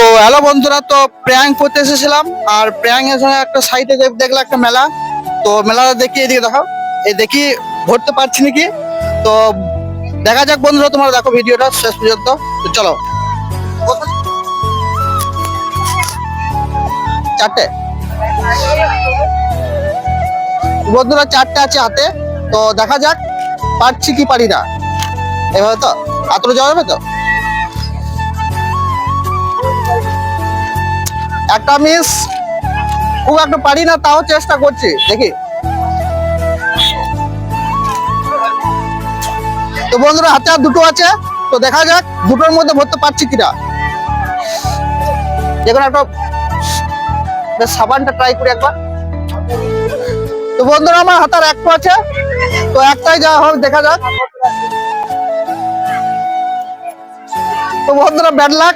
তো হ্যালো বন্ধুরা, তো প্র্যাঙ্ক করতে এসেছিলাম, আর প্র্যাঙ্ক এর সঙ্গে একটা সাইডে দেখলাম একটা মেলা। তো মেলাটা দেখি এদিকে দেখো এই দেখি ভরতে পারছি নাকি? তো দেখা যাক বন্ধুরা, তোমরা দেখো ভিডিওটা শেষ পর্যন্ত। চলো। চারটে। বন্ধুরা, চারটে আছে হাতে, তো দেখা যাক পারছি কি পারি না। এভাবে তো? আতরে যাওয়া যাবে তো? একটা মিস খুব একটা পারি না, তাও চেষ্টা করছি, দেখি। তো বন্ধুরা, হাতে আর দুটো আছে, তো দেখা যাক দুটোর মধ্যে ভরতে পারছি কিনা। যেখানে একটা সাবানটা ট্রাই করি একবার। তো বন্ধুরা, আমার হাতার একটা আছে, তো একটাই যা হোক, দেখা যাক। তো বন্ধুরা ব্যাড লাক